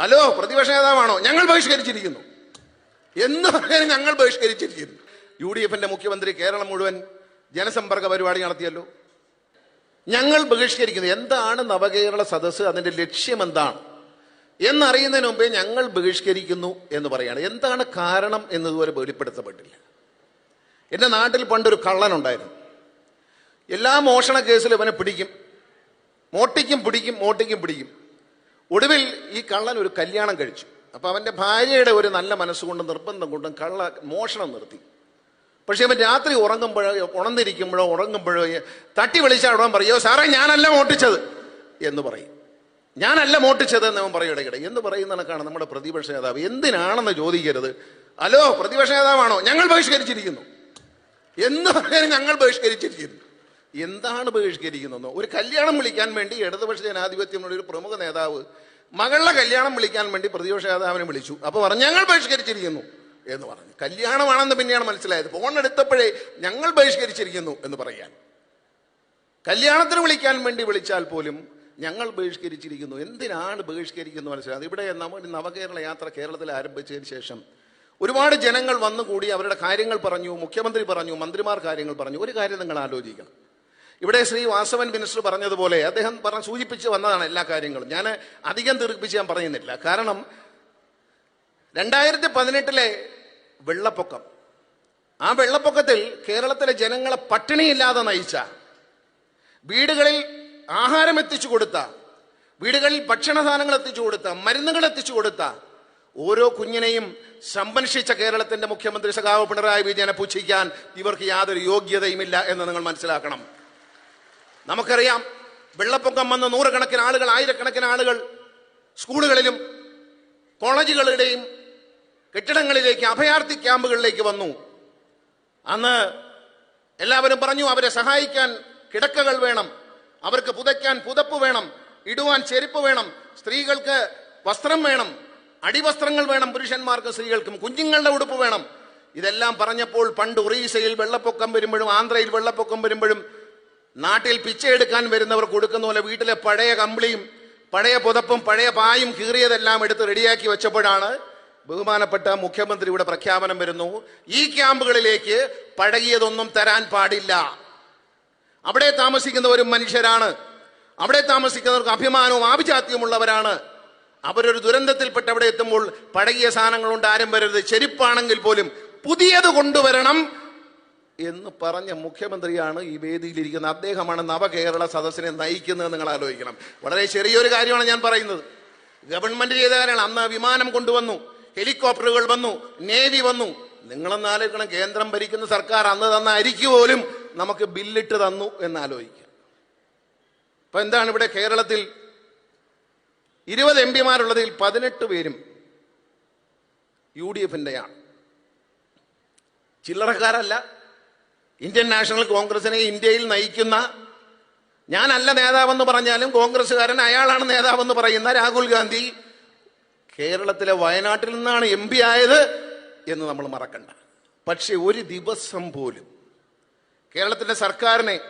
Hello പ്രതിപക്ഷ നേതാവാണോ? ഞങ്ങൾ ബഹിഷ്കരിച്ചിരിക്കുന്നു. എന്ന് പറയാൻ ഞങ്ങൾ ബഹിഷ്കരിച്ചിരിക്കുന്നു. യു ഡി എഫിന്റെ മുഖ്യമന്ത്രി കേരളം മുഴുവൻ ജനസമ്പർക്ക പരിപാടി നടത്തിയല്ലോ. ഞങ്ങൾ ബഹിഷ്കരിക്കുന്നു. എന്താണ് നവകേരള സദസ്സ്? അതിന്റെ ലക്ഷ്യം എന്താണ്? എന്നറിയുന്നതിന് മുമ്പേ ഞങ്ങൾ ബഹിഷ്കരിക്കുന്നു എന്ന് പറയാണ്. എന്താണ് കാരണം എന്നതുവരെ വെളിപ്പെടുത്തപ്പെട്ടില്ല. എന്റെ നാട്ടിൽ പണ്ടൊരു കള്ളനുണ്ടായിരുന്നു. എല്ലാ മോഷണ കേസിലും ഇവനെ പിടിക്കും. മോട്ടിക്കും പിടിക്കും മോട്ടിക്കും പിടിക്കും. ഒടുവിൽ ഈ കള്ളൻ ഒരു കല്യാണം കഴിച്ചു. അപ്പൊ അവന്റെ ഭാര്യയുടെ ഒരു നല്ല മനസ്സുകൊണ്ടും നിർബന്ധം കൊണ്ടും കള്ള മോഷണം നിർത്തി. പക്ഷേ അവൻ രാത്രി ഉറങ്ങുമ്പോഴോ ഉണർന്നിരിക്കുമ്പോഴോ ഉറങ്ങുമ്പോഴോ തട്ടി വിളിച്ചാൽ ഉടൻ പറയോ സാറേ ഞാനല്ല മോട്ടിച്ചത്. എന്ന് പറയും. ഞാനല്ല മോട്ടിച്ചത് എന്ന് അവൻ പറയും ഇടയ്ക്കിടെ. എന്ന് പറയുന്ന കണക്കാണ് നമ്മുടെ പ്രതിപക്ഷ നേതാവ്. എന്തിനാണെന്ന് ചോദിക്കരുത്. അലോ പ്രതിപക്ഷ നേതാവാണോ? ഞങ്ങൾ ബഹിഷ്കരിച്ചിരിക്കുന്നു. എന്ന് പറയാൻ ഞങ്ങൾ ബഹിഷ്കരിച്ചിരിക്കുന്നു. എന്താണ് ബഹിഷ്കരിക്കുന്നത് ഒരു കല്യാണം വിളിക്കാൻ വേണ്ടി ഇടതുപക്ഷ ജനാധിപത്യമുള്ള ഒരു പ്രമുഖ നേതാവ് മകളുടെ കല്യാണം വിളിക്കാൻ വേണ്ടി പ്രതിപക്ഷ നേതാവിനെ വിളിച്ചു. അപ്പൊ പറഞ്ഞു ഞങ്ങൾ ബഹിഷ്കരിച്ചിരിക്കുന്നു. എന്ന് പറഞ്ഞു. കല്യാണമാണെന്ന് പിന്നെയാണ് മനസ്സിലായത്. ഫോൺ എടുത്തപ്പോഴേ ഞങ്ങൾ ബഹിഷ്കരിച്ചിരിക്കുന്നു എന്ന് പറയാൻ. കല്യാണത്തിന് വിളിക്കാൻ വേണ്ടി വിളിച്ചാൽ പോലും ഞങ്ങൾ ബഹിഷ്കരിച്ചിരിക്കുന്നു. എന്തിനാണ് ബഹിഷ്കരിക്കുന്നു മനസ്സിലായത്? ഇവിടെ നമ്മുടെ നവകേരള യാത്ര കേരളത്തിൽ ആരംഭിച്ചതിന് ശേഷം ഒരുപാട് ജനങ്ങൾ വന്നുകൂടി അവരുടെ കാര്യങ്ങൾ പറഞ്ഞു മുഖ്യമന്ത്രി പറഞ്ഞു മന്ത്രിമാർ കാര്യങ്ങൾ പറഞ്ഞു. ഒരു കാര്യം നിങ്ങൾ ആലോചിക്കണം. ഇവിടെ ശ്രീ വാസവൻ മിനിസ്റ്റർ പറഞ്ഞതുപോലെ അദ്ദേഹം പറഞ്ഞ സൂചിപ്പിച്ച് വന്നതാണ് എല്ലാ കാര്യങ്ങളും. ഞാൻ അധികം തീർപ്പിച്ച് ഞാൻ പറയുന്നില്ല. കാരണം രണ്ടായിരത്തി പതിനെട്ടിലെ വെള്ളപ്പൊക്കം. ആ വെള്ളപ്പൊക്കത്തിൽ കേരളത്തിലെ ജനങ്ങളെ പട്ടിണിയില്ലാതെ നയിച്ച വീടുകളിൽ ആഹാരം എത്തിച്ചു കൊടുത്ത വീടുകളിൽ ഭക്ഷണ സാധനങ്ങൾ എത്തിച്ചു കൊടുത്ത മരുന്നുകൾ എത്തിച്ചു കൊടുത്ത ഓരോ കുഞ്ഞിനെയും സംരക്ഷിച്ച കേരളത്തിന്റെ മുഖ്യമന്ത്രി സഖാവ് പിണറായി വിജയനെ പുച്ഛിക്കാൻ ഇവർക്ക് യാതൊരു യോഗ്യതയുമില്ല എന്ന് നിങ്ങൾ മനസ്സിലാക്കണം. നമുക്കറിയാം വെള്ളപ്പൊക്കം വന്ന നൂറുകണക്കിന് ആളുകൾ ആയിരക്കണക്കിന് ആളുകൾ സ്കൂളുകളിലും കോളേജുകളുടെയും കെട്ടിടങ്ങളിലേക്ക് അഭയാർത്ഥി ക്യാമ്പുകളിലേക്ക് വന്നു. അന്ന് എല്ലാവരും പറഞ്ഞു അവരെ സഹായിക്കാൻ കിടക്കകൾ വേണം അവർക്ക് പുതയ്ക്കാൻ പുതപ്പ് വേണം ഇടുവാൻ ചെരുപ്പ് വേണം സ്ത്രീകൾക്ക് വസ്ത്രം വേണം അടിവസ്ത്രങ്ങൾ വേണം പുരുഷന്മാർക്കും സ്ത്രീകൾക്കും കുഞ്ഞുങ്ങളുടെ ഉടുപ്പ് വേണം. ഇതെല്ലാം പറഞ്ഞപ്പോൾ പണ്ട് ഒറീസയിൽ വെള്ളപ്പൊക്കം വരുമ്പോഴും ആന്ധ്രയിൽ വെള്ളപ്പൊക്കം വരുമ്പോഴും നാട്ടിൽ പിച്ചയെടുക്കാൻ വരുന്നവർ കൊടുക്കുന്ന പോലെ വീട്ടിലെ പഴയ കമ്പിളിയും പഴയ പുതപ്പും പഴയ പായും കീറിയതെല്ലാം എടുത്ത് റെഡിയാക്കി വെച്ചപ്പോഴാണ് ബഹുമാനപ്പെട്ട മുഖ്യമന്ത്രിയുടെ പ്രഖ്യാപനം വരുന്നു. ഈ ക്യാമ്പുകളിലേക്ക് പഴകിയതൊന്നും തരാൻ പാടില്ല. അവിടെ താമസിക്കുന്നവരും മനുഷ്യരാണ്. അവിടെ താമസിക്കുന്നവർക്ക് അഭിമാനവും ആഭിജാത്യമുള്ളവരാണ്. അവരൊരു ദുരന്തത്തിൽപ്പെട്ട് അവിടെ എത്തുമ്പോൾ പഴകിയ സാധനങ്ങൾ കൊണ്ട് ആരും വരരുത്. ചെരുപ്പാണെങ്കിൽ പോലും പുതിയത് കൊണ്ടുവരണം എന്ന് പറഞ്ഞ മുഖ്യമന്ത്രിയാണ് ഈ വേദിയിലിരിക്കുന്നത് അദ്ദേഹമാണ് നവകേരള സദസ്സിനെ നയിക്കുന്നത് നിങ്ങൾ ആലോചിക്കണം. വളരെ ചെറിയൊരു കാര്യമാണ് ഞാൻ പറയുന്നത്. ഗവൺമെന്റ് ചെയ്ത കാര്യമാണ് അന്ന് വിമാനം കൊണ്ടുവന്നു. ഹെലികോപ്റ്ററുകൾ വന്നു. നേവി വന്നു. നിങ്ങളൊന്ന് ആലോചിക്കണം. കേന്ദ്രം ഭരിക്കുന്ന സർക്കാർ അന്ന് തന്ന അരിക്ക് പോലും നമുക്ക് ബില്ലിട്ട് തന്നു എന്ന് അപ്പൊ എന്താണ് ഇവിടെ കേരളത്തിൽ ഇരുപത് എം പിമാരുള്ളതിൽ പതിനെട്ട് പേരും യു ഡി എഫിന്റെയാണ് ചില്ലറക്കാരല്ല ഇന്ത്യൻ നാഷണൽ കോൺഗ്രസിനെ ഇന്ത്യയിൽ നയിക്കുന്ന ഞാനല്ല നേതാവെന്ന് പറഞ്ഞാലും കോൺഗ്രസ്സുകാരൻ അയാളാണ് നേതാവെന്ന് പറയുന്ന രാഹുൽ ഗാന്ധി കേരളത്തിലെ വയനാട്ടിൽ നിന്നാണ് എം പി ആയത് എന്ന് നമ്മൾ മറക്കണ്ട. പക്ഷെ ഒരു ദിവസം പോലും കേരളത്തിന്റെ സർക്കാരിനെ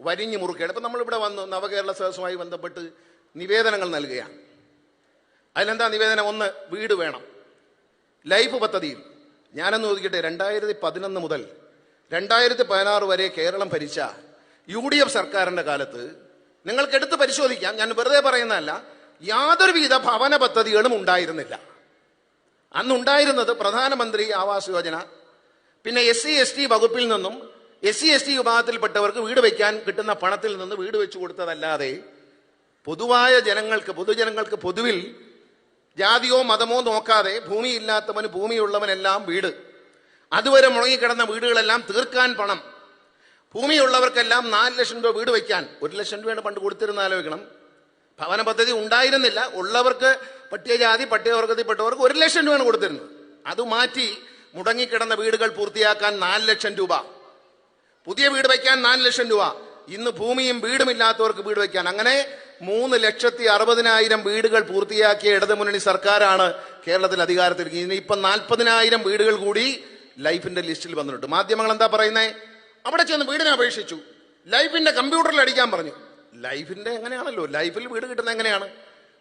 വരിഞ്ഞു മുറുക്കുകയാണ്. ഇപ്പം നമ്മളിവിടെ വന്നു നവകേരള സദസ്സുമായി ബന്ധപ്പെട്ട് നിവേദനങ്ങൾ നൽകുകയാണ്. അതിലെന്താ നിവേദനം? ഒന്ന് വീട് വേണം. ലൈഫ് പദ്ധതിയിൽ. ഞാനെന്ന് ചോദിക്കട്ടെ രണ്ടായിരത്തി പതിനൊന്ന് മുതൽ രണ്ടായിരത്തി പതിനാറ് വരെ കേരളം ഭരിച്ച യു ഡി എഫ് സർക്കാരിന്റെ കാലത്ത് നിങ്ങൾക്ക് എടുത്ത് പരിശോധിക്കാം. ഞാൻ വെറുതെ പറയുന്നതല്ല. യാതൊരുവിധ ഭവന പദ്ധതികളും ഉണ്ടായിരുന്നില്ല. അന്നുണ്ടായിരുന്നത് പ്രധാനമന്ത്രി ആവാസ് യോജന പിന്നെ എസ് സി എസ് ടി വകുപ്പിൽ നിന്നും എസ് സി എസ് ടി വിഭാഗത്തിൽപ്പെട്ടവർക്ക് വീട് വയ്ക്കാൻ കിട്ടുന്ന പണത്തിൽ നിന്ന് വീട് വെച്ചു കൊടുത്തതല്ലാതെ പൊതുവായ ജനങ്ങൾക്ക് പൊതുജനങ്ങൾക്ക് പൊതുവിൽ ജാതിയോ മതമോ നോക്കാതെ ഭൂമിയില്ലാത്തവന് ഭൂമിയുള്ളവനെല്ലാം വീട് അതുവരെ മുടങ്ങിക്കിടന്ന വീടുകളെല്ലാം തീർക്കാൻ പണം. ഭൂമിയുള്ളവർക്കെല്ലാം നാല് ലക്ഷം രൂപ വീട് വയ്ക്കാൻ. ഒരു ലക്ഷം രൂപയാണ് പണ്ട് കൊടുത്തിരുന്ന ആലോചിക്കണം. ഭവന പദ്ധതി ഉണ്ടായിരുന്നില്ല. ഉള്ളവർക്ക് പട്ടികജാതി പട്ടികവർഗത്തിൽപ്പെട്ടവർക്ക് ഒരു ലക്ഷം രൂപയാണ് കൊടുത്തിരുന്നത്. അത് മാറ്റി മുടങ്ങിക്കിടന്ന വീടുകൾ പൂർത്തിയാക്കാൻ നാല് ലക്ഷം രൂപ. പുതിയ വീട് വയ്ക്കാൻ നാല് ലക്ഷം രൂപ. ഇന്ന് ഭൂമിയും വീടുമില്ലാത്തവർക്ക് വീട് വയ്ക്കാൻ. അങ്ങനെ മൂന്ന് ലക്ഷത്തി അറുപതിനായിരം വീടുകൾ പൂർത്തിയാക്കിയ ഇടതുമുന്നണി സർക്കാരാണ് കേരളത്തിൽ അധികാരത്തിൽ ഇനി ഇപ്പം നാൽപ്പതിനായിരം വീടുകൾ കൂടി ലൈഫിന്റെ ലിസ്റ്റിൽ വന്നിട്ടുണ്ട്. മാധ്യമങ്ങൾ എന്താ പറയുന്നത് അവിടെ ചെന്ന് വീടിനെ അപേക്ഷിച്ചു. ലൈഫിന്റെ കമ്പ്യൂട്ടറിൽ അടിക്കാൻ പറഞ്ഞു. ലൈഫിന്റെ എങ്ങനെയാണല്ലോ? ലൈഫിൽ വീട് കിട്ടുന്നത് എങ്ങനെയാണ്?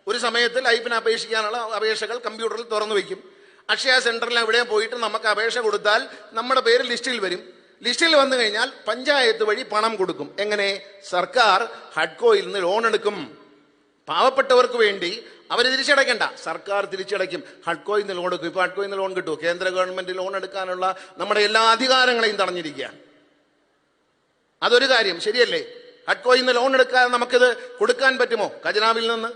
ഒരു സമയത്ത് ലൈഫിന് അപേക്ഷിക്കാനുള്ള അപേക്ഷകൾ കമ്പ്യൂട്ടറിൽ തുറന്നു വയ്ക്കും അക്ഷയ സെന്ററിൽ എവിടെ പോയിട്ട് നമുക്ക് അപേക്ഷ കൊടുത്താൽ നമ്മുടെ പേര് ലിസ്റ്റിൽ വരും. ലിസ്റ്റിൽ വന്നു കഴിഞ്ഞാൽ പഞ്ചായത്ത് വഴി പണം കൊടുക്കും. എങ്ങനെ? സർക്കാർ ഹഡ്കോയിൽ നിന്ന് ലോൺ എടുക്കും. പാവപ്പെട്ടവർക്ക് വേണ്ടി അവർ തിരിച്ചടയ്ക്കണ്ട. സർക്കാർ തിരിച്ചടയ്ക്കും. ഹഡ്കോയിൽ നിന്ന് ലോൺ എടുക്കും. ഇപ്പൊ ഹഡ്കോയിൽ നിന്ന് ലോൺ കിട്ടുമോ കേന്ദ്ര ഗവൺമെന്റ് ലോൺ എടുക്കാനുള്ള നമ്മുടെ എല്ലാ അധികാരങ്ങളെയും തടഞ്ഞിരിക്കുക. അതൊരു കാര്യം. ശരിയല്ലേ? ഹഡ്കോയിൽ നിന്ന് ലോൺ എടുക്കാതെ നമുക്കിത് കൊടുക്കാൻ പറ്റുമോ? ഖജനാവിൽ നിന്ന്?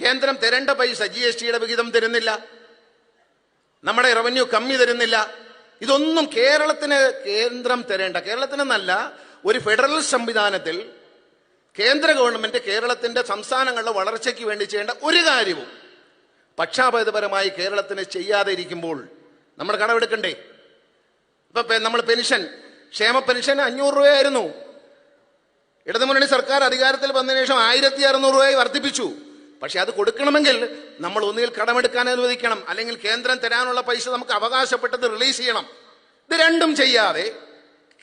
കേന്ദ്രം തരേണ്ട പൈസ ജി എസ് ടിയുടെ വിഹിതം തരുന്നില്ല. നമ്മുടെ റവന്യൂ കമ്മി തരുന്നില്ല. ഇതൊന്നും കേരളത്തിന് കേന്ദ്രം തരേണ്ട. കേരളത്തിനെന്നല്ല ഒരു ഫെഡറൽ സംവിധാനത്തിൽ കേന്ദ്ര ഗവൺമെന്റ് കേരളത്തിന്റെ സംസ്ഥാനങ്ങളുടെ വളർച്ചയ്ക്ക് വേണ്ടി ചെയ്യേണ്ട ഒരു കാര്യവും പക്ഷാഭേദപരമായി കേരളത്തിന് ചെയ്യാതെ ഇരിക്കുമ്പോൾ നമ്മൾ കടമെടുക്കണ്ടേ ഇപ്പൊ നമ്മൾ പെൻഷൻ ക്ഷേമ പെൻഷൻ അഞ്ഞൂറ് രൂപയായിരുന്നു. ഇടതുമുന്നണി സർക്കാർ അധികാരത്തിൽ വന്നതിന് ശേഷം ആയിരത്തി അറുന്നൂറ് രൂപയായി വർദ്ധിപ്പിച്ചു. പക്ഷെ അത് കൊടുക്കണമെങ്കിൽ നമ്മൾ ഒന്നുകിൽ കടമെടുക്കാൻ അനുവദിക്കണം അല്ലെങ്കിൽ കേന്ദ്രം തരാനുള്ള പൈസ നമുക്ക് അവകാശപ്പെട്ടത് റിലീസ് ചെയ്യണം. ഇത് രണ്ടും ചെയ്യാതെ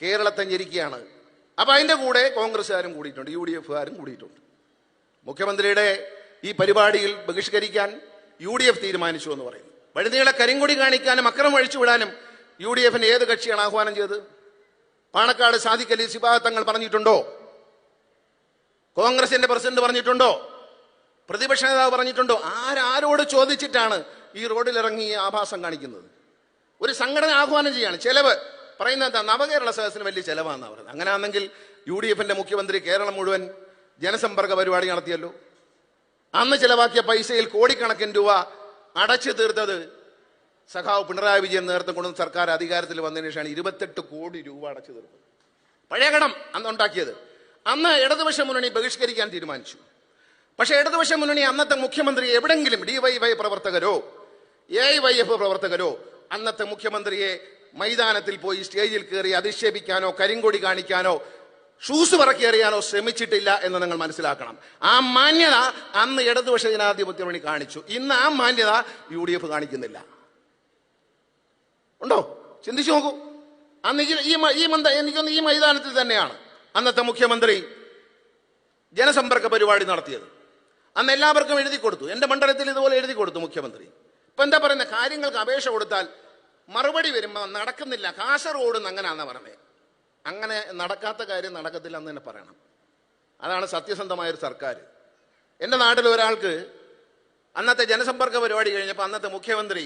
കേരളത്തെ ഞെരിക്കുകയാണ് അപ്പൊ അതിന്റെ കൂടെ കോൺഗ്രസ്സുകാരും കൂടിയിട്ടുണ്ട് യു ഡി എഫുകാരും കൂടിയിട്ടുണ്ട്. മുഖ്യമന്ത്രിയുടെ ഈ പരിപാടിയിൽ ബഹിഷ്കരിക്കാൻ യു ഡി എഫ് തീരുമാനിച്ചു എന്ന് പറയുന്നു. വഴുതികളെ കരിങ്കൊടി കാണിക്കാനും അക്രമം അഴിച്ചുവിടാനും യു ഡി എഫിന് ഏത് കക്ഷിയാണ് ആഹ്വാനം ചെയ്തത്? പാണക്കാട് സാദിഖലി സിബാത്തങ്ങൾ പറഞ്ഞിട്ടുണ്ടോ? കോൺഗ്രസിന്റെ പ്രസിഡന്റ് പറഞ്ഞിട്ടുണ്ടോ? പ്രതിപക്ഷ നേതാവ് പറഞ്ഞിട്ടുണ്ടോ? ആരാരോട് ചോദിച്ചിട്ടാണ് ഈ റോഡിലിറങ്ങി ആഭാസം കാണിക്കുന്നത്? ഒരു സംഘടന ആഹ്വാനം ചെയ്യാണ്. ചെലവ് പറയുന്നത് എന്താ? നവകേരള സദസ്സിന് വലിയ ചെലവാണെന്നാ പറയുന്നത്. അങ്ങനെയാണെങ്കിൽ യു ഡി എഫിന്റെ മുഖ്യമന്ത്രി കേരളം മുഴുവൻ ജനസമ്പർക്ക പരിപാടി നടത്തിയല്ലോ. അന്ന് ചെലവാക്കിയ പൈസയിൽ കോടിക്കണക്കിന് രൂപ അടച്ചു തീർത്തത് സഖാവ് പിണറായി വിജയൻ നേതൃത്വം കൊണ്ടുവന്ന സർക്കാർ അധികാരത്തിൽ വന്നതിന് ശേഷമാണ് ഇരുപത്തെട്ട് കോടി രൂപ അടച്ചു തീർത്തത്. പഴയ കടം അന്ന് ഉണ്ടാക്കിയത്. അന്ന് ഇടതുപക്ഷ മുന്നണി ബഹിഷ്കരിക്കാൻ തീരുമാനിച്ചു. പക്ഷേ ഇടതുപക്ഷ മുന്നണി അന്നത്തെ മുഖ്യമന്ത്രി എവിടെങ്കിലും ഡി വൈ വൈ പ്രവർത്തകരോ എ വൈ എഫ് പ്രവർത്തകരോ അന്നത്തെ മുഖ്യമന്ത്രിയെ മൈതാനത്തിൽ പോയി സ്റ്റേജിൽ കയറി അധിക്ഷേപിക്കാനോ കരിങ്കൊടി കാണിക്കാനോ ഷൂസ് പറക്കി എറിയാനോ ശ്രമിച്ചിട്ടില്ല എന്ന് നിങ്ങൾ മനസ്സിലാക്കണം. ആ മാന്യത അന്ന് ഇടതുപക്ഷ ജനാധിപത്യ മുന്നണി കാണിച്ചു. ഇന്ന് ആ മാന്യത യു ഡി എഫ് കാണിക്കുന്നില്ല. ഉണ്ടോ? ചിന്തിച്ചു നോക്കൂ. അന്ന് ഈ ഈ എനിക്കൊന്ന് ഈ മൈതാനത്തിൽ തന്നെയാണ് അന്നത്തെ മുഖ്യമന്ത്രി ജനസമ്പർക്ക പരിപാടി നടത്തിയത്. അന്ന് എല്ലാവർക്കും എഴുതി കൊടുത്തു. എന്റെ മണ്ഡലത്തിൽ ഇതുപോലെ എഴുതി കൊടുത്തു മുഖ്യമന്ത്രി. ഇപ്പൊ എന്താ പറയുന്ന? കാര്യങ്ങൾക്ക് അപേക്ഷ കൊടുത്താൽ മറുപടി വരുമ്പോൾ നടക്കുന്നില്ല. കാസർഗോഡ് അങ്ങനെയാണെന്ന് പറഞ്ഞത് അങ്ങനെ നടക്കാത്ത കാര്യം നടക്കത്തില്ല എന്ന് തന്നെ പറയണം. അതാണ് സത്യസന്ധമായ ഒരു സർക്കാർ എന്റെ നാട്ടിൽ ഒരാൾക്ക് അന്നത്തെ ജനസമ്പർക്ക പരിപാടി കഴിഞ്ഞപ്പോൾ അന്നത്തെ മുഖ്യമന്ത്രി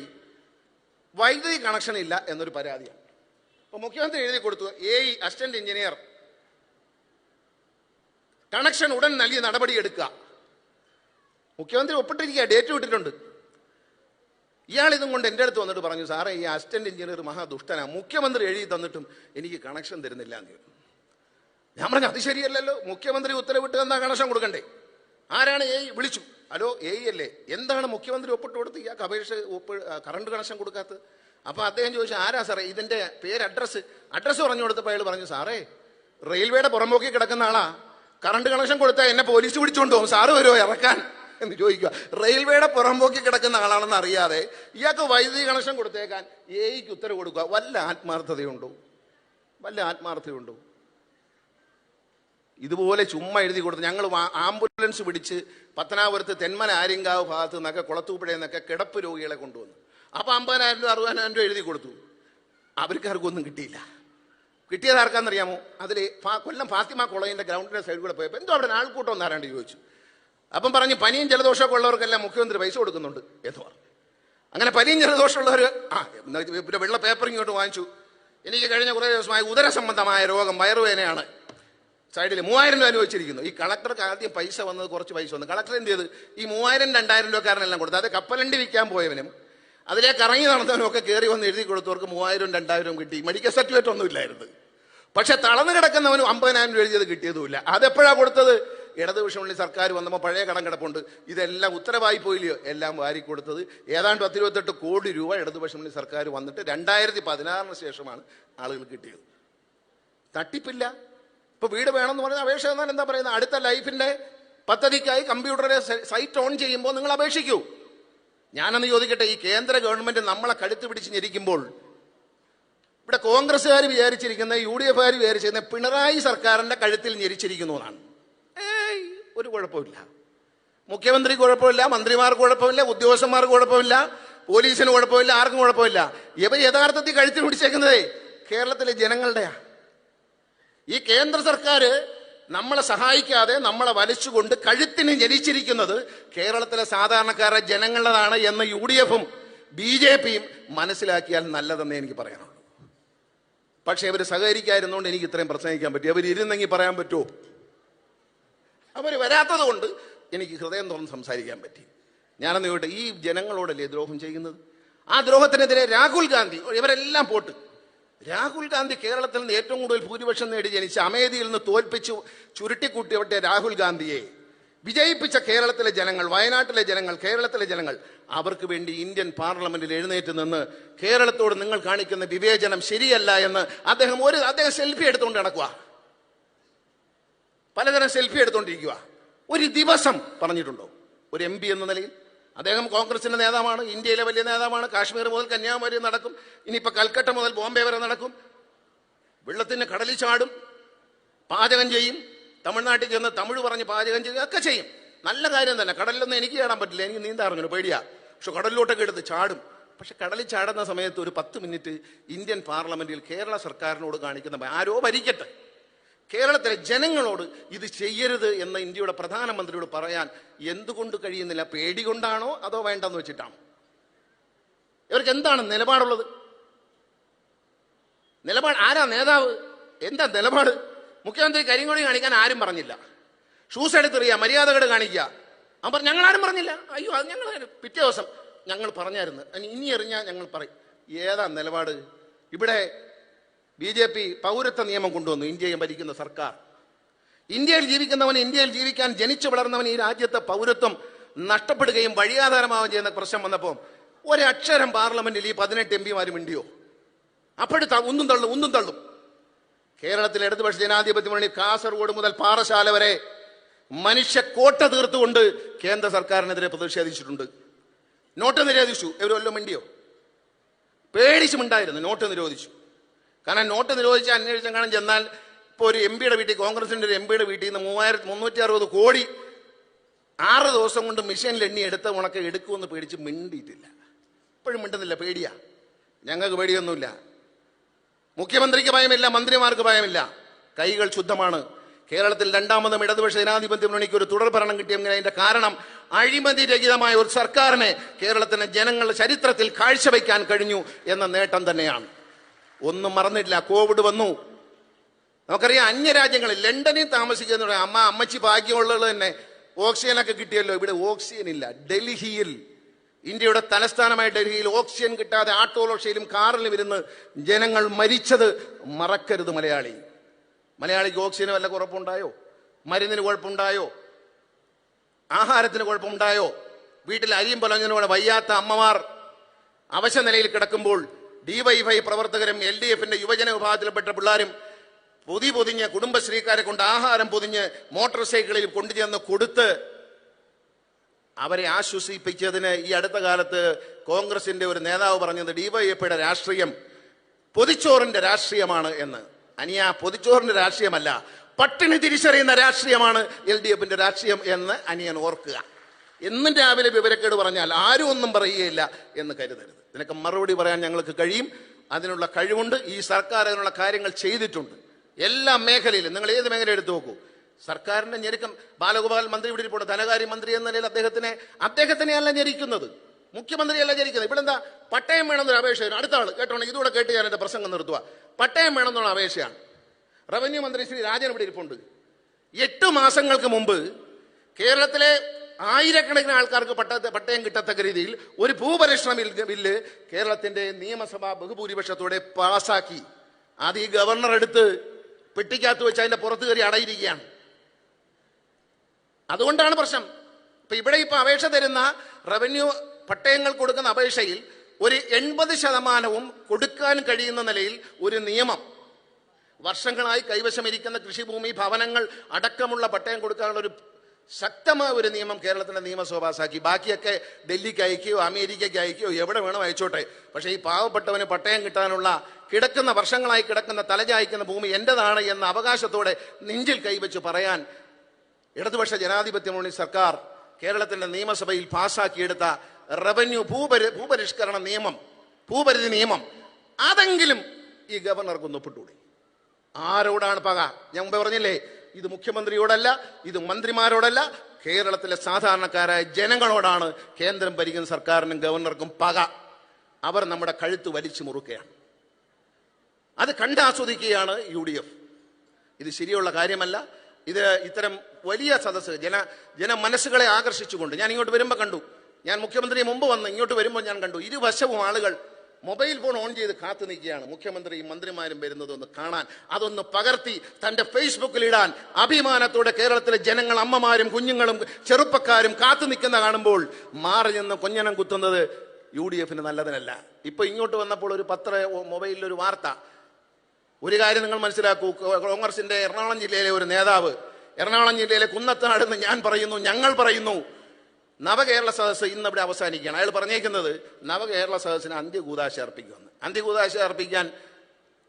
വൈദ്യുതി കണക്ഷൻ ഇല്ല എന്നൊരു പരാതിയാണ്. അപ്പോൾ മുഖ്യമന്ത്രി എഴുതി കൊടുത്തു A E assistant engineer connection ഉടൻ നൽകി നടപടിയെടുക്കുക മുഖ്യമന്ത്രി ഒപ്പിട്ടിരിക്കുക ഡേറ്റ് വിട്ടിട്ടുണ്ട് ഇയാൾ ഇതും കൊണ്ട് എന്റെ അടുത്ത് വന്നിട്ട് പറഞ്ഞു സാറേ ഈ അസിസ്റ്റന്റ് എഞ്ചിനീയർ മഹാദുഷ്ടനാണ് മുഖ്യമന്ത്രി എഴുതി തന്നിട്ടും എനിക്ക് കണക്ഷൻ തരുന്നില്ല എന്ന്. ഞാൻ പറഞ്ഞു അത് ശരിയല്ലല്ലോ. മുഖ്യമന്ത്രി ഉത്തരവിട്ട് തന്നാ കണക്ഷൻ കൊടുക്കണ്ടേ? ആരാണ് എ വിളിച്ചു. ഹലോ എ അല്ലേ? എന്താണ് മുഖ്യമന്ത്രി ഒപ്പിട്ട് കൊടുത്ത് ഇയാൾക്ക് അപേക്ഷ ഒപ്പ് കറണ്ട് കണക്ഷൻ കൊടുക്കാത്തത്? അപ്പൊ അദ്ദേഹം ചോദിച്ചു ആരാ സാറേ? ഇതിന്റെ പേര് അഡ്രസ്സ് അഡ്രസ്സ് പറഞ്ഞു കൊടുത്തപ്പോൾ അയാൾ പറഞ്ഞു സാറേ റെയിൽവേയുടെ പുറമ്പോക്കി കിടക്കുന്ന ആളാ. കറണ്ട് കണക്ഷൻ കൊടുത്താൽ എന്നെ പോലീസ് പിടിച്ചോണ്ട് പോകും. സാറ് വരുമോ ഇറക്കാൻ. എന്ന് ചോദിക്കുക. റെയിൽവേയുടെ പുറമ്പോക്കി കിടക്കുന്ന ആളാണെന്ന് അറിയാതെ ഇയാൾക്ക് വൈദ്യുതി കണക്ഷൻ കൊടുത്തേക്കാൻ എയ്ക്ക് ഉത്തരവ് കൊടുക്കുക. വല്ല ആത്മാർത്ഥതയുണ്ടോ? വല്ല ആത്മാർത്ഥതയുണ്ടോ? ഇതുപോലെ ചുമ്മാ എഴുതി കൊടുത്ത് ഞങ്ങൾ ആംബുലൻസ് പിടിച്ച് പത്തനാപുരത്ത് തെന്മല ആര്യങ്കാവ് ഭാഗത്ത് നിന്നൊക്കെ കുളത്തൂപ്പുഴയിൽ കിടപ്പ് രോഗികളെ കൊണ്ടുവന്നു. അപ്പൊ അമ്പതിനായിരം രൂപ അറുപതിനായിരം രൂപ എഴുതി കൊടുത്തു. അവർക്കാർക്കൊന്നും കിട്ടിയില്ല. കിട്ടിയത് ആർക്കാണെന്നറിയാമോ? അതിൽ കൊല്ലം ഫാത്തിമ കോളേജിന്റെ ഗ്രൗണ്ടിന്റെ സൈഡിൽ കൂടെ പോയപ്പോൾ എന്തോ അവിടെ ആൾക്കൂട്ടം ഒന്നാരാണ്ട് ചോദിച്ചു. അപ്പം പറഞ്ഞ് പനിയും ജലദോഷമൊക്കെ ഉള്ളവർക്കെല്ലാം മുഖ്യമന്ത്രി പൈസ കൊടുക്കുന്നുണ്ട് എന്ന് പറഞ്ഞു. അങ്ങനെ പനിയും ജലദോഷമുള്ളവർ ആ പിന്നെ വെള്ള പേപ്പർ ഇങ്ങോട്ട് വാങ്ങിച്ചു. എനിക്ക് കഴിഞ്ഞ കുറേ ദിവസമായി ഉദര സംബന്ധമായ രോഗം വയറുവേദനയാണ്. സൈഡിൽ മൂവായിരം രൂപ അനുവദിച്ചിരിക്കുന്നു. ഈ കളക്ടർക്ക് ആദ്യം പൈസ വന്നത് കുറച്ച് പൈസ വന്നു. കളക്ടർ എന്ത് ചെയ്ത്? ഈ മൂവായിരം രണ്ടായിരം രൂപക്കാരനെല്ലാം കൊടുത്തു. അത് കപ്പലണ്ടി വിൽക്കാൻ പോയവനും അതിലേക്ക് ഇറങ്ങി നടന്നവനും ഒക്കെ കയറി വന്ന് എഴുതി കൊടുത്തവർക്ക് മൂവായിരം രണ്ടായിരം കിട്ടി. മെഡിക്കൽ സർട്ടിഫിക്കറ്റ് ഒന്നും ഇല്ലായിരുന്നു. പക്ഷെ തളർന്നു കിടക്കുന്നവനും അമ്പതിനായിരം രൂപ എഴുതിയത് കിട്ടിയതുമില്ല. അതെപ്പോഴാണ് കൊടുത്തത്? ഇടതുപക്ഷമുള്ള സർക്കാർ വന്നപ്പോൾ പഴയ കടം കിടപ്പുണ്ട്. ഇതെല്ലാം ഉത്തരവായി പോയില്ലയോ? എല്ലാം വാരി കൊടുത്തത് ഏതാണ്ട് പത്തിരുപത്തെട്ട് കോടി രൂപ ഇടതുപക്ഷമുള്ള സർക്കാർ വന്നിട്ട് രണ്ടായിരത്തി പതിനാറിന് ശേഷമാണ് ആളുകൾ കിട്ടിയത്. തട്ടിപ്പില്ല. ഇപ്പൊ വീട് വേണമെന്ന് പറഞ്ഞാൽ അപേക്ഷ എന്നാൽ എന്താ പറയുന്നത്? അടുത്ത ലൈഫിന്റെ പദ്ധതിക്കായി കമ്പ്യൂട്ടറിലെ സൈറ്റ് ഓൺ ചെയ്യുമ്പോൾ നിങ്ങൾ അപേക്ഷിക്കൂ. ഞാനൊന്ന് ചോദിക്കട്ടെ ഈ കേന്ദ്ര ഗവൺമെന്റ് നമ്മളെ കഴുത്ത് പിടിച്ച് ഞെരിക്കുമ്പോൾ ഇവിടെ കോൺഗ്രസ്സുകാർ വിചാരിച്ചിരിക്കുന്ന യു ഡി എഫുകാർ വിചാരിച്ചിരിക്കുന്ന പിണറായി സർക്കാരിന്റെ കഴുത്തിൽ ഞെരിച്ചിരിക്കുന്നു എന്നാണ്. ഒരു കുഴപ്പമില്ല. മുഖ്യമന്ത്രി കുഴപ്പമില്ല മന്ത്രിമാർക്ക് കുഴപ്പമില്ല ഉദ്യോഗസ്ഥന്മാർക്ക് കുഴപ്പമില്ല പോലീസിന് കുഴപ്പമില്ല ആർക്കും കുഴപ്പമില്ല. ഇവ യഥാർത്ഥത്തിൽ കഴുത്തിൽ പിടിച്ചേക്കുന്നതേ കേരളത്തിലെ ജനങ്ങളുടെയാ. ഈ കേന്ദ്ര സർക്കാർ നമ്മളെ സഹായിക്കാതെ നമ്മളെ വലിച്ചുകൊണ്ട് കഴുത്തിന് ജനിച്ചിരിക്കുന്നത് കേരളത്തിലെ സാധാരണക്കാരെ ജനങ്ങളുടേതാണ് എന്ന് യു ഡി എഫും ബി ജെ പിയും മനസ്സിലാക്കിയാൽ നല്ലതെന്ന് എനിക്ക് പറയാനുള്ളൂ. പക്ഷെ അവർ സഹകരിക്കാതിരുന്നുകൊണ്ട് എനിക്ക് ഇത്രയും പ്രസംഗിക്കാൻ പറ്റി. അവർ ഇരുന്നെങ്കിൽ പറയാൻ പറ്റുമോ അവർ വരാത്തത് കൊണ്ട് എനിക്ക് ഹൃദയം തുറന്ന് സംസാരിക്കാൻ പറ്റി. ഞാനെന്ന് ചോട്ടെ ഈ ജനങ്ങളോടല്ലേ ദ്രോഹം ചെയ്യുന്നത്? ആ ദ്രോഹത്തിനെതിരെ രാഹുൽ ഗാന്ധി ഇവരെല്ലാം പോട്ട്. രാഹുൽ ഗാന്ധി കേരളത്തിൽ നിന്ന് ഏറ്റവും കൂടുതൽ ഭൂരിപക്ഷം നേടി ജനിച്ച അമേധിയിൽ നിന്ന് തോൽപ്പിച്ചു ചുരുട്ടിക്കൂട്ടിയവട്ടെ രാഹുൽ ഗാന്ധിയെ. വിജയിപ്പിച്ച കേരളത്തിലെ ജനങ്ങൾ വയനാട്ടിലെ ജനങ്ങൾ കേരളത്തിലെ ജനങ്ങൾ അവർക്ക് വേണ്ടി ഇന്ത്യൻ പാർലമെന്റിൽ എഴുന്നേറ്റ് നിന്ന് കേരളത്തോട് നിങ്ങൾ കാണിക്കുന്ന വിവേചനം ശരിയല്ല എന്ന് അദ്ദേഹം ഒരു അദ്ദേഹം സെൽഫി എടുത്തുകൊണ്ട് നടക്കുക പലതരം സെൽഫി എടുത്തുകൊണ്ടിരിക്കുക ഒരു ദിവസം പറഞ്ഞിട്ടുണ്ടോ? ഒരു എം പി എന്ന നിലയിൽ അദ്ദേഹം കോൺഗ്രസിന്റെ നേതാവാണ് ഇന്ത്യയിലെ വലിയ നേതാവാണ് കാശ്മീർ മുതൽ കന്യാകുമാരി നടക്കും ഇനിയിപ്പോ കൽക്കട്ട മുതൽ ബോംബെ വരെ നടക്കും. വെള്ളത്തിന് കടലിൽ ചാടും പാചകം ചെയ്യും. തമിഴ്നാട്ടിൽ ചെന്ന് തമിഴ് പറഞ്ഞ് പാചകം ചെയ്യുക ഒക്കെ ചെയ്യും. നല്ല കാര്യം തന്നെ. കടലിലൊന്നും എനിക്ക് ചാടാൻ പറ്റില്ല എനിക്ക് നീന്താൻ അറിഞ്ഞു പേടിയാ. പക്ഷെ കടലിലോട്ടൊക്കെ എടുത്ത് ചാടും. പക്ഷെ കടലിൽ ചാടുന്ന സമയത്ത് ഒരു പത്ത് മിനിറ്റ് ഇന്ത്യൻ പാർലമെന്റിൽ കേരള സർക്കാരിനോട് കാണിക്കുന്ന ആരോ ഭരിക്കട്ടെ. കേരളത്തിലെ ജനങ്ങളോട് ഇത് ചെയ്യരുത് എന്ന് ഇന്ത്യയുടെ പ്രധാനമന്ത്രിയോട് പറയാൻ എന്തുകൊണ്ട് കഴിയുന്നില്ല? പേടി കൊണ്ടാണോ അതോ വേണ്ടെന്ന് വെച്ചിട്ടാണോ? ഇവർക്ക് എന്താണ് നിലപാടുള്ളത്? നിലപാട് ആരാ നേതാവ്? എന്താ നിലപാട്? മുഖ്യമന്ത്രി കരിങ്കൊടി കാണിക്കാൻ ആരും പറഞ്ഞില്ല. ഷൂസ് എടുത്തെറിയ മര്യാദകൾ കാണിക്കുക അവൻ പറഞ്ഞു ഞങ്ങൾ ആരും പറഞ്ഞില്ല. അയ്യോ അത് ഞങ്ങൾ പിറ്റേ ദിവസം ഞങ്ങൾ പറഞ്ഞായിരുന്നു. ഇനി എറിഞ്ഞാൽ ഞങ്ങൾ പറയും. ഏതാ നിലപാട്? ഇവിടെ ബി ജെ പി പൗരത്വ നിയമം കൊണ്ടുവന്നു ഇന്ത്യയെ ഭരിക്കുന്ന സർക്കാർ. ഇന്ത്യയിൽ ജീവിക്കുന്നവൻ ഇന്ത്യയിൽ ജീവിക്കാൻ ജനിച്ചു വളർന്നവൻ ഈ രാജ്യത്തെ പൗരത്വം നഷ്ടപ്പെടുകയും വഴിയാധാരമാവുകയും ചെയ്യുന്ന പ്രശ്നം വന്നപ്പോൾ ഒരക്ഷരം പാർലമെന്റിൽ ഈ പതിനെട്ട് എം പിമാരും മിണ്ടിയോ? അപ്പോഴത്തെ ഒന്നും തള്ളും ഒന്നും തള്ളും. കേരളത്തിലെ ഇടതുപക്ഷ ജനാധിപത്യ മുന്നണി കാസർഗോഡ് മുതൽ പാറശാല വരെ മനുഷ്യ കോട്ട തീർത്തുകൊണ്ട് കേന്ദ്ര സർക്കാരിനെതിരെ പ്രതിഷേധിച്ചിട്ടുണ്ട്. നോട്ട് നിരോധിച്ചു. ഇവർ വല്ലതും മിണ്ടിയോ? പേടിച്ച് മിണ്ടായിരുന്നു നോട്ട് നിരോധിച്ചു. കാരണം നോട്ട് നിരോധിച്ച് അന്വേഷിച്ചാൽ കാണാൻ ചെന്നാൽ ഇപ്പോൾ ഒരു എം പിയുടെ വീട്ടിൽ കോൺഗ്രസിന്റെ ഒരു എം പിയുടെ വീട്ടിൽ നിന്ന് മൂവായിരത്തി മുന്നൂറ്റി അറുപത് കോടി ആറ് ദിവസം കൊണ്ട് മിഷനിൽ എണ്ണി എടുത്ത ഉണക്ക എടുക്കുമെന്ന് പേടിച്ച് മിണ്ടിയിട്ടില്ല. ഇപ്പോഴും മിണ്ടുന്നില്ല പേടിയാ. ഞങ്ങൾക്ക് പേടിയൊന്നുമില്ല. മുഖ്യമന്ത്രിക്ക് ഭയമില്ല മന്ത്രിമാർക്ക് ഭയമില്ല. കൈകൾ ശുദ്ധമാണ്. കേരളത്തിൽ രണ്ടാമതും ഇടതുപക്ഷ ജനാധിപത്യ മുന്നണിക്ക് ഒരു തുടർ ഭരണം കിട്ടിയെങ്കിൽ അതിന്റെ കാരണം അഴിമതി രഹിതമായ ഒരു സർക്കാരിനെ കേരളത്തിന്റെ ജനങ്ങളുടെ ചരിത്രത്തിൽ കാഴ്ചവെക്കാൻ കഴിഞ്ഞു എന്ന നേട്ടം തന്നെയാണ്. ഒന്നും മറന്നിട്ടില്ല കോവിഡ് വന്നു. നമുക്കറിയാം അന്യ രാജ്യങ്ങളിൽ ലണ്ടനിൽ താമസിക്കുന്ന അമ്മ അമ്മച്ചി ഭാഗ്യമുള്ളത് തന്നെ ഓക്സിജനൊക്കെ കിട്ടിയല്ലോ. ഇവിടെ ഓക്സിജൻ ഇല്ല. ഡൽഹിയിൽ ഇന്ത്യയുടെ തലസ്ഥാനമായ ഡൽഹിയിൽ ഓക്സിജൻ കിട്ടാതെ ആട്ടോറിക്ഷയിലും കാറിലും ഇരുന്ന് ജനങ്ങൾ മരിച്ചത് മറക്കരുത് മലയാളി. മലയാളിക്ക് ഓക്സിജന് വല്ല കുഴപ്പമുണ്ടായോ മരുന്നിന് കുഴപ്പമുണ്ടായോ? ആഹാരത്തിന് കുഴപ്പമുണ്ടായോ? വീട്ടിൽ അരിയും പൊലഞ്ഞതിനോടെ വയ്യാത്ത അമ്മമാർ അവശ നിലയിൽ കിടക്കുമ്പോൾ ഡിവൈഫൈ പ്രവർത്തകരും എൽ ഡി എഫിന്റെ യുവജന വിഭാഗത്തിൽപ്പെട്ട പിള്ളേരും പൊതി പൊതിഞ്ഞ് കുടുംബശ്രീക്കാരെ കൊണ്ട് ആഹാരം പൊതിഞ്ഞ് മോട്ടോർ സൈക്കിളിൽ കൊണ്ടുചെന്ന് കൊടുത്ത് അവരെ ആശ്വസിപ്പിച്ചതിന് ഈ അടുത്ത കാലത്ത് കോൺഗ്രസിന്റെ ഒരു നേതാവ് പറഞ്ഞത് ഡിവൈഎഫ്ഐയുടെ രാഷ്ട്രീയം പൊതിച്ചോറിന്റെ രാഷ്ട്രീയമാണ് എന്ന്. അനിയ പൊതിച്ചോറിന്റെ രാഷ്ട്രീയമല്ല പട്ടിണി തിരിച്ചറിയുന്ന രാഷ്ട്രീയമാണ് എൽ ഡി എഫിന്റെ രാഷ്ട്രീയം എന്ന് അനിയൻ ഓർക്കുക. എന്നും രാവിലെ വിവരക്കേട് പറഞ്ഞാൽ ആരും ഒന്നും പറയുകയില്ല എന്ന് കരുതരുത്. ഇതിനൊക്കെ മറുപടി പറയാൻ ഞങ്ങൾക്ക് കഴിയും. അതിനുള്ള കഴിവുണ്ട്. ഈ സർക്കാർ അതിനുള്ള കാര്യങ്ങൾ ചെയ്തിട്ടുണ്ട്. എല്ലാ മേഖലയിലും. നിങ്ങൾ ഏത് മേഖല എടുത്തു നോക്കൂ. സർക്കാരിന്റെ ഞെരുക്കം. ബാലഗോപാൽ മന്ത്രി ഇവിടെ ഇരിപ്പുണ്ട്. ധനകാര്യ മന്ത്രി എന്ന നിലയിൽ അദ്ദേഹത്തിനെ അദ്ദേഹത്തിനെയല്ല ഞെരിക്കുന്നത്. മുഖ്യമന്ത്രിയല്ല ജനിക്കുന്നത് ഇവിടെ എന്താ പട്ടയം വേണമെന്നൊരു അപേക്ഷയാണ് അടുത്ത ആൾ കേട്ടോണം? ഇതുകൂടെ കേട്ട് ഞാൻ എന്റെ പ്രസംഗം നിർത്തുക പട്ടയം വേണമെന്നുള്ള അപേക്ഷയാണ്. റവന്യൂ മന്ത്രി ശ്രീ രാജൻ ഇവിടെ ഇരിപ്പുണ്ട്. എട്ട് മാസങ്ങൾക്ക് മുമ്പ് കേരളത്തിലെ ആയിരക്കണക്കിന് ആൾക്കാർക്ക് പട്ട പട്ടയം കിട്ടത്തക്ക രീതിയിൽ ഒരു ഭൂപരിഷ്കരണ ബിൽ- ബില്ല് കേരളത്തിന്റെ നിയമസഭ ബഹുഭൂരിപക്ഷത്തോടെ പാസാക്കി. അത് ഈ ഗവർണർ എടുത്ത് പെട്ടിക്കകത്ത് വെച്ച് അതിന്റെ പുറത്ത് കയറി അടയിരിക്കുകയാണ്. അതുകൊണ്ടാണ് പ്രശ്നം. ഇപ്പൊ ഇവിടെ ഇപ്പൊ അപേക്ഷ തരുന്ന റവന്യൂ പട്ടയങ്ങൾ കൊടുക്കുന്ന അപേക്ഷയിൽ ഒരു എൺപത് ശതമാനവും കൊടുക്കാൻ കഴിയുന്ന നിലയിൽ ഒരു നിയമം. വർഷങ്ങളായി കൈവശമിരിക്കുന്ന കൃഷിഭൂമി ഭവനങ്ങൾ അടക്കമുള്ള പട്ടയം കൊടുക്കാനുള്ള ഒരു ശക്തമായ ഒരു നിയമം കേരളത്തിന്റെ നിയമസഭ പാസാക്കി ബാക്കിയൊക്കെ ഡൽഹിക്ക് അയക്കുകയോ അമേരിക്കയ്ക്ക് അയക്കുകയോ എവിടെ വേണം അയച്ചോട്ടെ. പക്ഷേ ഈ പാവപ്പെട്ടവന് പട്ടയം കിട്ടാനുള്ള കിടക്കുന്ന വർഷങ്ങളായി കിടക്കുന്ന തലചായ്ക്കുന്ന ഭൂമി എന്റേതാണ് എന്ന അവകാശത്തോടെ നെഞ്ചിൽ കൈവച്ച് പറയാൻ ഇടതുപക്ഷ ജനാധിപത്യ മുന്നണി സർക്കാർ കേരളത്തിന്റെ നിയമസഭയിൽ പാസാക്കിയെടുത്ത റവന്യൂ ഭൂപരി ഭൂപരിഷ്കരണ നിയമം ഭൂപരിധി നിയമം അതെങ്കിലും ഈ ഗവർണർക്ക് ഒപ്പിട്ടൂടെ ആരോടാണ് പക? ഞാൻ മുമ്പേ പറഞ്ഞില്ലേ ഇത് മുഖ്യമന്ത്രിയോടല്ല ഇത് മന്ത്രിമാരോടല്ല. കേരളത്തിലെ സാധാരണക്കാരായ ജനങ്ങളോടാണ് കേന്ദ്രം ഭരിക്കുന്ന സർക്കാരിനും ഗവർണർക്കും പക. അവർ നമ്മുടെ കഴുത്ത് വലിച്ചു മുറുക്കുകയാണ്. അത് കണ്ടാസ്വദിക്കുകയാണ് യു ഡി എഫ് ഇത് ശരിയുള്ള കാര്യമല്ല. ഇത് ഇത്തരം വലിയ സദസ്സ് ജന ജനമനസ്സുകളെ ആകർഷിച്ചുകൊണ്ട് ഞാൻ ഇങ്ങോട്ട് വരുമ്പോൾ കണ്ടു. ഞാൻ മുഖ്യമന്ത്രി മുമ്പ് വന്ന് ഇങ്ങോട്ട് വരുമ്പോൾ ഞാൻ കണ്ടു. ഇരുവശവും ആളുകൾ മൊബൈൽ ഫോൺ ഓൺ ചെയ്ത് കാത്തു നിൽക്കുകയാണ്. മുഖ്യമന്ത്രിയും മന്ത്രിമാരും വരുന്നതൊന്ന് കാണാൻ അതൊന്ന് പകർത്തി തന്റെ ഫേസ്ബുക്കിൽ ഇടാൻ. അഭിമാനത്തോടെ കേരളത്തിലെ ജനങ്ങൾ അമ്മമാരും കുഞ്ഞുങ്ങളും ചെറുപ്പക്കാരും കാത്തു നിൽക്കുന്ന കാണുമ്പോൾ മാറി നിന്ന് കൊഞ്ഞനം കുത്തുന്നത് യു ഡി എഫിന് നല്ലതിനല്ല. ഇപ്പൊ ഇങ്ങോട്ട് വന്നപ്പോൾ ഒരു പത്ര മൊബൈലിൽ ഒരു വാർത്ത. ഒരു കാര്യം നിങ്ങൾ മനസ്സിലാക്കൂ കോൺഗ്രസിന്റെ എറണാകുളം ജില്ലയിലെ ഒരു നേതാവ് എറണാകുളം ജില്ലയിലെ കുന്നത്താടെന്ന് ഞാൻ പറയുന്നു ഞങ്ങൾ പറയുന്നു നവകേരള സദസ്സ് ഇന്ന് ഇവിടെ അവസാനിക്കുകയാണ്. അയാൾ പറഞ്ഞേക്കുന്നത് നവകേരള സദസ്സിന് അന്ത്യകൂതാശ അർപ്പിക്കുമെന്ന്. അന്ത്യകൂതാശ അർപ്പിക്കാൻ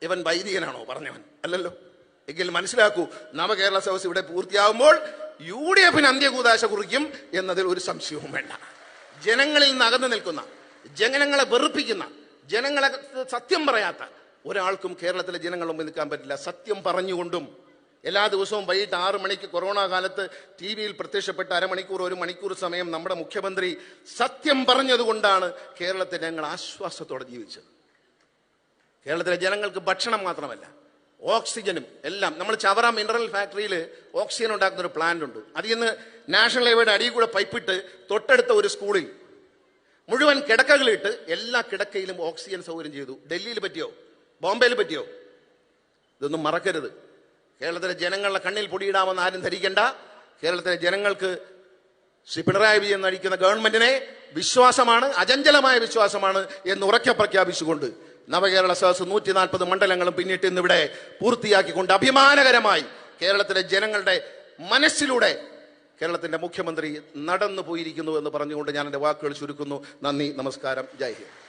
ഇവൻ വൈദികനാണോ പറഞ്ഞവൻ? അല്ലല്ലോ. എങ്കിൽ മനസ്സിലാക്കൂ നവകേരള സദസ്സ് ഇവിടെ പൂർത്തിയാകുമ്പോൾ യു ഡി എഫിന് അന്ത്യകൂതാശ കുറിക്കും എന്നതിൽ ഒരു സംശയവും വേണ്ട. ജനങ്ങളിൽ നിന്ന് അകന്നു നിൽക്കുന്ന ജനങ്ങളെ വെറുപ്പിക്കുന്ന ജനങ്ങളെ സത്യം പറയാത്ത ഒരാൾക്കും കേരളത്തിലെ ജനങ്ങളുടെ മുമ്പിൽ നിൽക്കാൻ പറ്റില്ല. സത്യം പറഞ്ഞുകൊണ്ടും എല്ലാ ദിവസവും വൈകിട്ട് ആറ് മണിക്ക് കൊറോണ കാലത്ത് ടി വിയിൽ പ്രത്യക്ഷപ്പെട്ട അരമണിക്കൂർ ഒരു മണിക്കൂർ സമയം നമ്മുടെ മുഖ്യമന്ത്രി സത്യം പറഞ്ഞതുകൊണ്ടാണ് കേരളത്തിൽ ഞങ്ങൾ ആശ്വാസത്തോടെ ജീവിച്ചത്. കേരളത്തിലെ ജനങ്ങൾക്ക് ഭക്ഷണം മാത്രമല്ല ഓക്സിജനും എല്ലാം. നമ്മൾ ചവറ മിനറൽ ഫാക്ടറിയിൽ ഓക്സിജൻ ഉണ്ടാക്കുന്ന ഒരു പ്ലാന്റ് ഉണ്ട്. അതിൽ നിന്ന് നാഷണൽ ഹൈവേയുടെ അടിയിൽ കൂടെ പൈപ്പിട്ട് തൊട്ടടുത്ത ഒരു സ്കൂളിൽ മുഴുവൻ കിടക്കകളിട്ട് എല്ലാ കിടക്കയിലും ഓക്സിജൻ സൗകര്യം ചെയ്തു. ഡൽഹിയിൽ പറ്റിയോ? ബോംബെയിൽ പറ്റിയോ? ഇതൊന്നും മറക്കരുത്. കേരളത്തിലെ ജനങ്ങളുടെ കണ്ണിൽ പൊടിയിടാമെന്ന് ആരും ധരിക്കണ്ട. കേരളത്തിലെ ജനങ്ങൾക്ക് ശ്രീ പിണറായി വിജയൻ നയിക്കുന്ന ഗവൺമെന്റിനെ വിശ്വാസമാണ് അചഞ്ചലമായ വിശ്വാസമാണ് എന്ന് ഉറക്കെ പ്രഖ്യാപിച്ചുകൊണ്ട് നവകേരള സദസ് നൂറ്റി നാൽപ്പത് മണ്ഡലങ്ങളും പിന്നിട്ട് ഇന്നിവിടെ പൂർത്തിയാക്കിക്കൊണ്ട് അഭിമാനകരമായി കേരളത്തിലെ ജനങ്ങളുടെ മനസ്സിലൂടെ കേരളത്തിന്റെ മുഖ്യമന്ത്രി നടന്നു പോയിരിക്കുന്നു എന്ന് പറഞ്ഞുകൊണ്ട് ഞാൻ എന്റെ വാക്കുകൾ ചുരുക്കുന്നു. നന്ദി നമസ്കാരം. ജയ് ഹിന്ദ്.